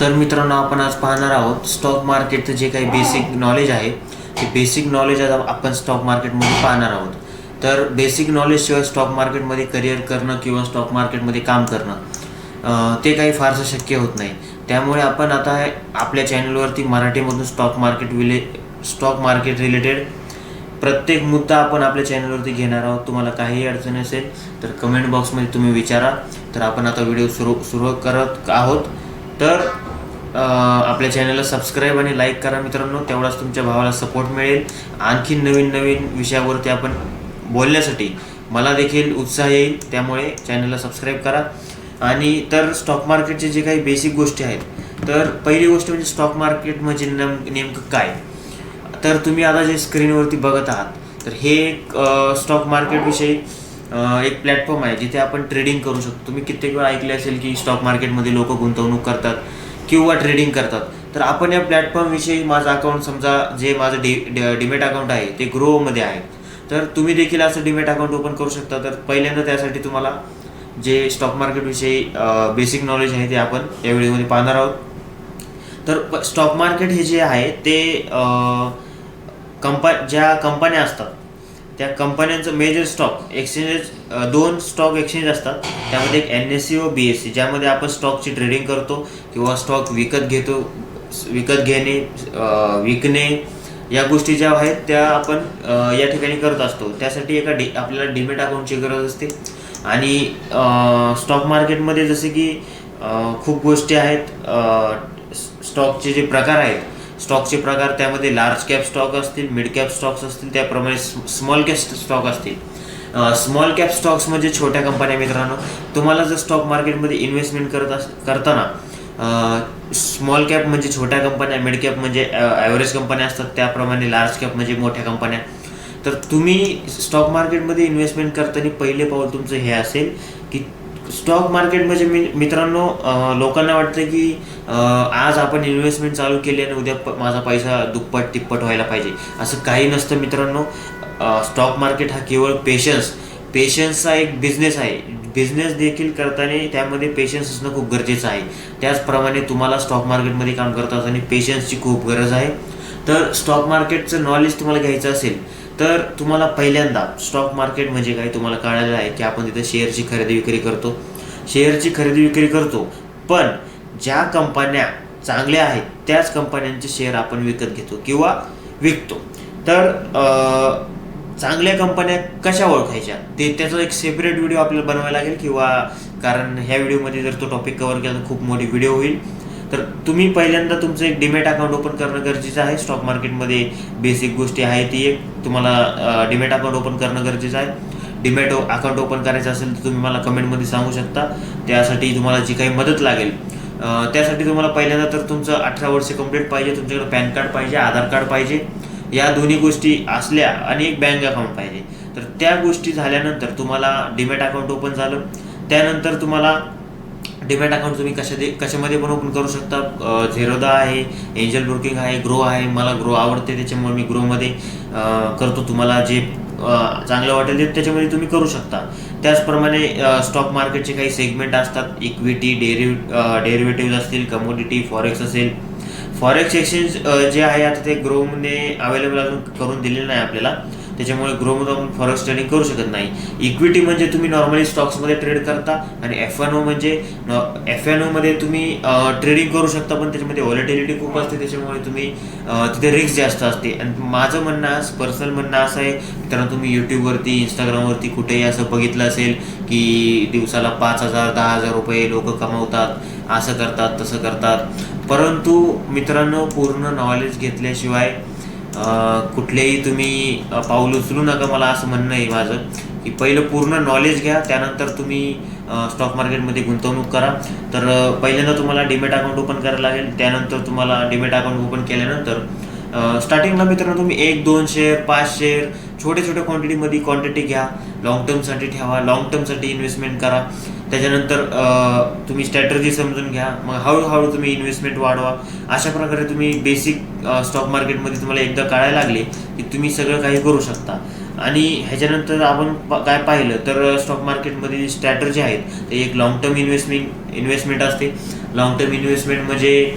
तर मित्रांनो आपण आज पाहणार आहोत स्टॉक मार्केटचं जे काही बेसिक नॉलेज आहे ते बेसिक नॉलेज आज आपण स्टॉक मार्केटमध्ये पाहणार आहोत. तर बेसिक नॉलेजशिवाय स्टॉक मार्केटमध्ये करिअर करणं किंवा स्टॉक मार्केटमध्ये काम करणं ते काही फारसं शक्य होत नाही. त्यामुळे आपण आता आपल्या चॅनलवरती मराठीमधून स्टॉक मार्केट विले स्टॉक मार्केट रिलेटेड प्रत्येक मुद्दा आपण आपल्या चॅनलवरती घेणार आहोत. तुम्हाला काही अडचण असेल तर कमेंट बॉक्समध्ये तुम्ही विचारा. तर आपण आता व्हिडिओ सुरू सुरू करत आहोत. तर आपल्या चॅनलला सबस्क्राईब आणि लाईक करा मित्रांनो. तेवढाच तुमच्या भावाला सपोर्ट मिळेल. आणखी नवीन नवीन विषयावरती आपण बोलण्यासाठी मला देखील उत्साह येईल. त्यामुळे चॅनलला सबस्क्राईब करा. आणि तर स्टॉक मार्केटचे जे काही बेसिक गोष्टी आहेत तर पहिली गोष्ट म्हणजे स्टॉक मार्केट म्हणजे नेम नेमकं काय? तर तुम्ही आता जे स्क्रीनवरती बघत आहात तर हे एक स्टॉक मार्केटविषयी एक प्लॅटफॉर्म आहे जिथे आपण ट्रेडिंग करू शकतो. तुम्ही कित्येक वेळा ऐकले असेल की स्टॉक मार्केटमध्ये लोक गुंतवणूक करतात किंवा ट्रेडिंग करतात. तर आपण या प्लॅटफॉर्मविषयी माझं अकाउंट समजा जे माझं डी डिमेट अकाउंट आहे ते ग्रोमध्ये आहे. तर तुम्ही देखील असं डिमेट अकाउंट ओपन करू शकता. तर पहिल्यांदा त्यासाठी तुम्हाला जे स्टॉक मार्केटविषयी बेसिक नॉलेज आहे ते आपण या व्हिडिओमध्ये पाहणार आहोत. तर स्टॉक मार्केट हे जे आहे ते कंपा ज्या कंपन्या असतात त्या कंपन्यांचं मेजर स्टॉक एक्सचेंजेस दोन स्टॉक एक्सचेंज असतात. त्यामध्ये एक एन एस सी व बी एस सी ज्यामध्ये आपण स्टॉकची ट्रेडिंग करतो किंवा स्टॉक विकत घेतो विकत घेणे विकणे या गोष्टी ज्या आहेत त्या आपण या ठिकाणी करत असतो. त्यासाठी एका डी आपल्याला डिमेट अकाउंटची गरज असते. आणि स्टॉक मार्केटमध्ये जसे की खूप गोष्टी आहेत स्टॉकचे जे प्रकार आहेत स्टॉकचे प्रकार त्यामध्ये लार्ज कॅप स्टॉक असतील मिड कॅप स्टॉक्स असतील त्याप्रमाणे स्मॉल कॅप स्टॉक असतील. स्मॉल कॅप स्टॉक्स म्हणजे छोट्या कंपन्या मित्रांनो तुम्हाला जर स्टॉक मार्केटमध्ये इन्व्हेस्टमेंट करत अस करताना स्मॉल कॅप म्हणजे छोट्या कंपन्या मिड कॅप म्हणजे ॲव्हरेज कंपन्या असतात त्याप्रमाणे लार्ज कॅप म्हणजे मोठ्या कंपन्या तर तुम्ही स्टॉक मार्केटमध्ये इन्व्हेस्टमेंट करताना पहिले पाऊल तुमचं हे असेल की स्टॉक मार्केट म्हणजे मी मित्रांनो लोकांना वाटतं की आज आपण इन्व्हेस्टमेंट चालू केली आणि उद्या प- माझा पैसा दुप्पट तिप्पट व्हायला पाहिजे. असं काही नसतं मित्रांनो. स्टॉक मार्केट हा केवळ पेशन्स पेशन्सचा एक बिझनेस आहे. बिझनेस देखील करताना त्यामध्ये पेशन्स असणं खूप गरजेचं आहे. त्याचप्रमाणे तुम्हाला स्टॉक मार्केटमध्ये काम करत असताना पेशन्सची खूप गरज आहे. तर स्टॉक मार्केटचं नॉलेज तुम्हाला घ्यायचं असेल तर तुम्हाला पहिल्यांदा स्टॉक मार्केट म्हणजे काय तुम्हाला कळालेलं आहे की आपण तिथे शेअरची खरेदी विक्री करतो. शेअरची खरेदी विक्री करतो. पण ज्या कंपन्या चांगल्या आहेत त्याच कंपन्यांचे शेअर आपण विकत घेतो किंवा विकतो. तर चांगल्या कंपन्या कशा ओळखायच्या? ते त्याचा एक सेपरेट व्हिडिओ आपल्याला बनवायला लागेल किंवा कारण ह्या व्हिडिओमध्ये जर तो टॉपिक कवर केला तर खूप मोठी व्हिडिओ होईल. तर तुम्ही पहिल्यांदा तुमचं एक डिमेट अकाउंट ओपन करणं गरजेचं आहे. स्टॉक मार्केटमध्ये बेसिक गोष्टी आहे ती एक. तुम्हाला डिमेट अकाउंट ओपन करणं गरजेचं आहे. डिमेट अकाउंट ओपन करायचं असेल तर तुम्ही मला कमेंटमध्ये सांगू शकता. त्यासाठी तुम्हाला जी काही मदत लागेल त्यासाठी तुम्हाला पहिल्यांदा तर तुमचं अठरा वर्ष कंप्लीट पाहिजे तुमच्याकडे पॅन कार्ड पाहिजे आधार कार्ड पाहिजे. या दोन्ही गोष्टी असल्या आणि एक बँक अकाउंट पाहिजे. तर त्या गोष्टी झाल्यानंतर तुम्हाला डिमेट अकाउंट ओपन झालं. त्यानंतर तुम्हाला डिमॅट अकाउंट तुम्ही कशा कशामध्ये पण ओपन करू शकता. झेरोदा आहे एंजल ब्रोकिंग आहे ग्रो आहे. मला ग्रो आवडते त्याच्यामुळे मी ग्रोमध्ये करतो. तुम्हाला जे चांगलं वाटेल ते त्याच्यामध्ये तुम्ही करू शकता. त्याचप्रमाणे स्टॉक मार्केटचे काही सेगमेंट असतात. इक्विटी डेरिव डेरिव्हेटिव्ह असतील कमोडिटी फॉरेक्स असेल. फॉरेक्स एक्सचेंज जे आहे आता ते ग्रोमने अवेलेबल अजून करून दिलेलं नाही आपल्याला. त्याच्यामुळे ग्रोमध्ये आपण फॉरेक्स ट्रेडिंग करू शकत नाही. इक्विटी म्हणजे तुम्ही नॉर्मली स्टॉक्समध्ये ट्रेड करता आणि एफ एन ओ म्हणजे एफ एन ओमध्ये तुम्ही ट्रेडिंग करू शकता पण त्याच्यामध्ये व्हॉलेटिलिटी खूप असते त्याच्यामुळे तुम्ही तिथे रिस्क जास्त असते. आणि माझं म्हणणं आज पर्सनल म्हणणं असं आहे मित्रांनो तुम्ही यूट्यूबवरती इंस्टाग्रामवरती कुठेही असं बघितलं असेल की दिवसाला पाच हजार दहा हजार रुपये लोक कमवतात असं करतात तसं करतात. परंतु मित्रांनो पूर्ण नॉलेज घेतल्याशिवाय कुठलेही तुम्ही पाऊल उचलू नका मला असं म्हणणं आहे माझं की पहिलं पूर्ण नॉलेज घ्या त्यानंतर तुम्ही स्टॉक मार्केटमध्ये गुंतवणूक करा. तर पहिल्यांदा तुम्हाला डिमेट अकाउंट ओपन करायला लागेल त्यानंतर तुम्हाला डिमेट अकाउंट ओपन केल्यानंतर स्टार्टिंगला मित्रांनो तुम्ही एक दोन शेअर पाच शेअर छोटे छोटे क्वांटिटीमध्ये क्वांटिटी घ्या. लॉंग टर्मसाठी ठेवा लॉंग टर्मसाठी इन्व्हेस्टमेंट करा. त्याच्यानंतर तुम्ही स्ट्रॅटर्जी समजून घ्या. मग हळूहळू तुम्ही इन्व्हेस्टमेंट वाढवा. अशा प्रकारे तुम्ही बेसिक स्टॉक मार्केटमध्ये तुम्हाला एकदा कळायला लागले की तुम्ही सगळं काही करू शकता. आणि ह्याच्यानंतर आपण प- काय पाहिलं तर स्टॉक मार्केटमध्ये स्ट्रॅटर्जी आहेत ते एक लॉंग टर्म इन्व्हेस्टमेंट इन्व्हेस्टमेंट असते. लॉंग टर्म इन्व्हेस्टमेंट म्हणजे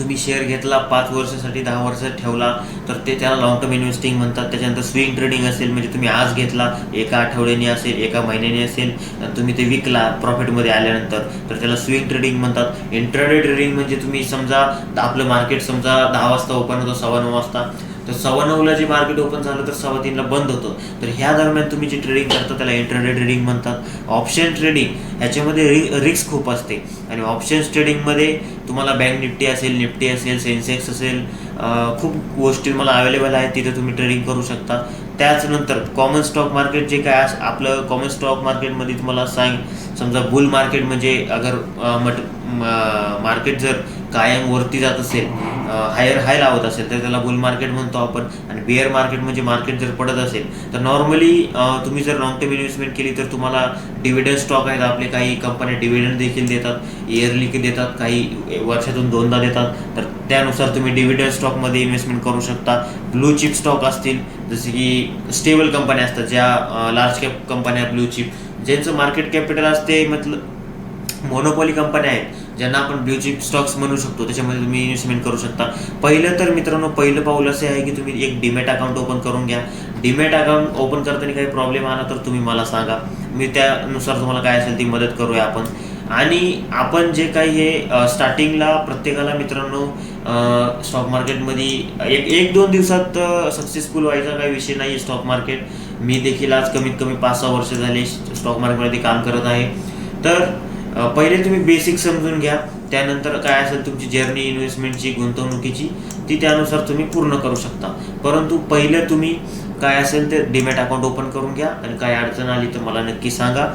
तुम्ही शेअर घेतला पाच वर्षासाठी दहा वर्षात ठेवला तर ते त्याला लॉंग टर्म इन्व्हेस्टिंग म्हणतात. त्याच्यानंतर स्विंग ट्रेडिंग असेल म्हणजे तुम्ही आज घेतला एका आठवड्याने असेल एका महिन्याने असेल तुम्ही ते विकला प्रॉफिटमध्ये आल्यानंतर. तर त्याला स्विंग ट्रेडिंग म्हणतात. इंटरडे ट्रेडिंग म्हणजे तुम्ही समजा आपलं मार्केट समजा दहा वाजता ओपन होतं सव्वा नऊ वाजता. तर सव्वा नऊला जे मार्केट ओपन झालं तर सव्वा तीनला बंद होतं. तर ह्या दरम्यान तुम्ही जे ट्रेडिंग करता त्याला इंटरडे ट्रेडिंग म्हणतात. ऑप्शन ट्रेडिंग ह्याच्यामध्ये रि रिस्क खूप असते. आणि ऑप्शन्स ट्रेडिंगमध्ये तुम्हाला बँक निफ्टी असेल निफ्टी असेल सेन्सेक्स असेल खूप गोष्टी मला अवेलेबल आहेत तिथे तुम्ही ट्रेडिंग करू शकता. त्याचनंतर कॉमन स्टॉक मार्केट जे काय आपलं कॉमन स्टॉक मार्केटमध्ये तुम्हाला सांग समजा बुल मार्केट म्हणजे अगर मट मार्केट जर कायम वरती जात असेल हायर हाय लावत असेल तर त्याला बुल मार्केट म्हणतो आपण. आणि बिअर मार्केट म्हणजे मार्केट जर पडत असेल तर नॉर्मली तुम्ही जर लॉंग टर्म इन्व्हेस्टमेंट केली तर तुम्हाला डिव्हिडंड स्टॉक आहेत. आपले काही कंपन्या डिव्हिडंड देखील देतात. इयरली देतात काही वर्षातून दोनदा देतात. तर त्यानुसार तुम्ही डिव्हिडंड स्टॉकमध्ये इन्व्हेस्टमेंट करू शकता. ब्लू चिप स्टॉक असतील जसे की स्टेबल कंपन्या असतात ज्या लार्ज कॅप कंपन्या ब्लू चिप ज्यांचं मार्केट कॅपिटल असते मतलब मोनोपॉली कंपन्या आहेत ज्यांना आपण ब्ल्यू चिप स्टॉक्स म्हणू शकतो त्याच्यामध्ये तुम्ही इन्व्हेस्टमेंट करू शकता. पहिलं तर मित्रांनो पहिलं पाऊल असे आहे की तुम्ही एक डीमॅट अकाउंट ओपन करून घ्या. डीमॅट अकाउंट ओपन करताना काही प्रॉब्लेम आला तर तुम्ही मला सांगा. मी त्यानुसार तुम्हाला काय असेल ती मदत करूया आपण. आणि आपण जे काही हे स्टार्टिंगला प्रत्येकाला मित्रांनो स्टॉक मार्केटमध्ये एक एक दोन दिवसात सक्सेसफुल व्हायचा काही विषय नाही स्टॉक मार्केट मी देखील आज कमीत कमी पाच सहा वर्ष झाले स्टॉक मार्केटमध्ये काम करत आहे. तर पहिले तुम्ही बेसिक समजून घ्या. त्यानंतर काय असेल तुमची जर्नी इन्व्हेस्टमेंटची गुंतवणुकीची ती त्यानुसार तुम्ही पूर्ण करू शकता. परंतु पहिले तुम्ही काय असेल ते डीमॅट अकाउंट ओपन करून घ्या. आणि काय अडचण आली तर मला नक्की सांगा.